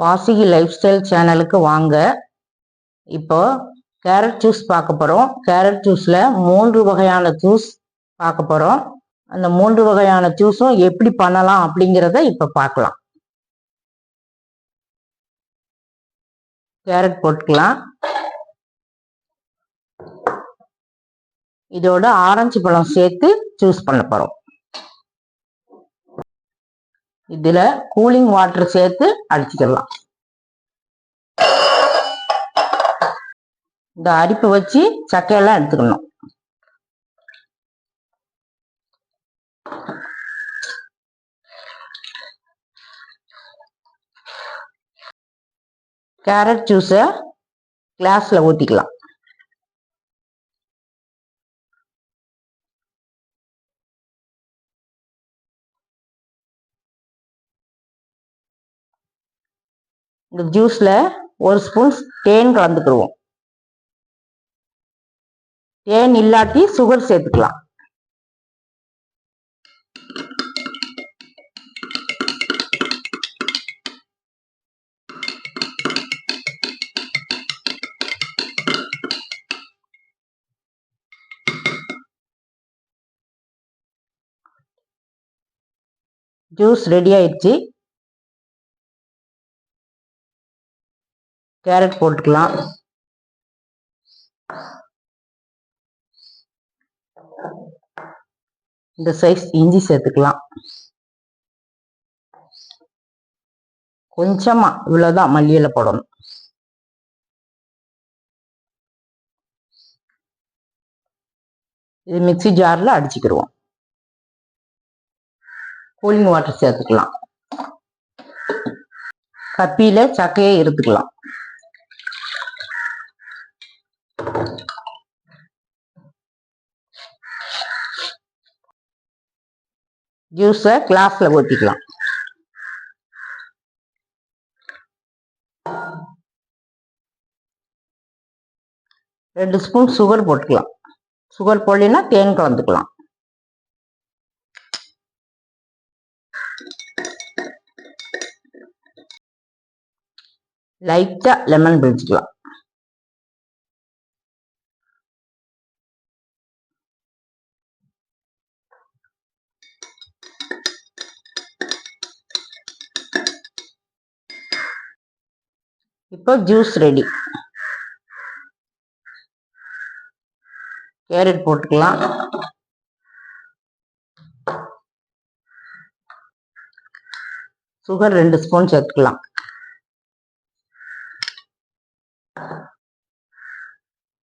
வாசிகி life style சேனலுக்கு வாங்க. இப்போ கேரட் ஜூஸ் பார்க்க போகிறோம் கேரட் ஜூஸில் மூன்று வகையான ஜூஸ் பார்க்க போகிறோம் அந்த மூன்று வகையான ஜூஸும் எப்படி பண்ணலாம் அப்படிங்கிறத இப்போ பார்க்கலாம். கேரட் போட்டுக்கலாம். இதோட ஆரஞ்சு பழம் சேர்த்து ஜூஸ் பண்ண போகிறோம் இதுல கூலிங் வாட்டர் சேர்த்து அடிச்சுக்கலாம். இந்த அரிப்பை வச்சு சக்கையெல்லாம் எடுத்துக்கணும். கேரட் ஜூஸை கிளாஸில் ஊற்றிக்கலாம் இந்த ஜூஸில் ஒரு ஸ்பூன் தேன் கலந்துக்கிடுவோம் தேன் இல்லாட்டி சுகர் சேர்த்துக்கலாம். ஜூஸ் ரெடி ஆயிடுச்சு. கேரட் போட்டுக்கலாம். இந்த சைஸ் இஞ்சி சேர்த்துக்கலாம். கொஞ்சமா இவ்வளவுதான் மல்லியில போடணும். இது மிக்சி ஜார்ல அடிச்சுக்கிடுவோம் கூலிங் வாட்டர் சேர்த்துக்கலாம். கப்பியில சக்கையை இருத்துக்கலாம் ஜூஸை கிளாஸ்ல ஊற்றிக்கலாம் ரெண்டு ஸ்பூன் சுகர் போட்டுக்கலாம். சுகர் போடலைன்னா தேன் கலந்துக்கலாம். லைட்டா லெமன் பிரிச்சுக்கலாம் இப்போ ஜூஸ் ரெடி கேரட் போட்டுக்கலாம். சுகர் ரெண்டு ஸ்பூன் சேர்த்துக்கலாம்.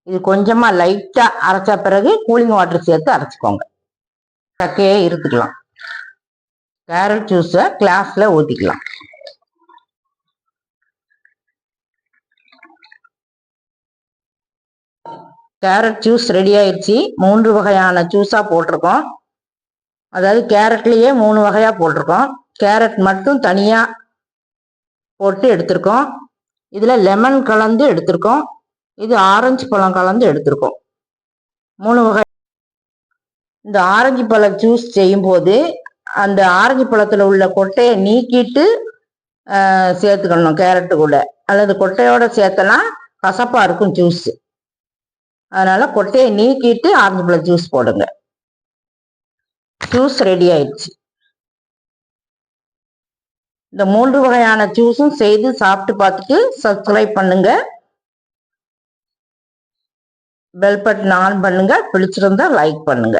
இது கொஞ்சமா லைட்டா அரைச்ச பிறகு கூலிங் வாட்டர் சேர்த்து அரைச்சிக்கோங்க. சக்கையே இருத்துக்கலாம். கேரட் ஜூஸை கிளாஸ்ல ஊற்றிக்கலாம் கேரட் ஜூஸ் ரெடி ஆயிடுச்சு மூன்று வகையான ஜூஸா போட்டிருக்கோம். அதாவது கேரட்லேயே மூணு வகையா போட்டிருக்கோம். கேரட் மட்டும் தனியா போட்டு எடுத்திருக்கோம். இதுல லெமன் கலந்து எடுத்திருக்கோம். இது ஆரஞ்சு பழம் கலந்து எடுத்திருக்கோம். மூணு வகை இந்த ஆரஞ்சு பழ ஜூஸ் செய்யும்போது அந்த ஆரஞ்சு பழத்துல உள்ள கொட்டையை நீக்கிட்டு சேர்த்துக்கணும் கேரட்டு கூட. அல்லது கொட்டையோட சேர்த்தனா கசப்பா இருக்கும் ஜூஸ் அதனால கொட்டையை நீக்கிட்டு ஆரஞ்சு பழ ஜூஸ் போடுங்க. ஜூஸ் ரெடி ஆயிடுச்சு. இந்த மூன்று வகையான ஜூஸும் செய்து சாப்பிட்டு பார்த்துட்டு சப்ஸ்கிரைப் பண்ணுங்க. பெல் பட்டன் ஆன் பண்ணுங்க. பிடிச்சிருந்தா லைக் பண்ணுங்க.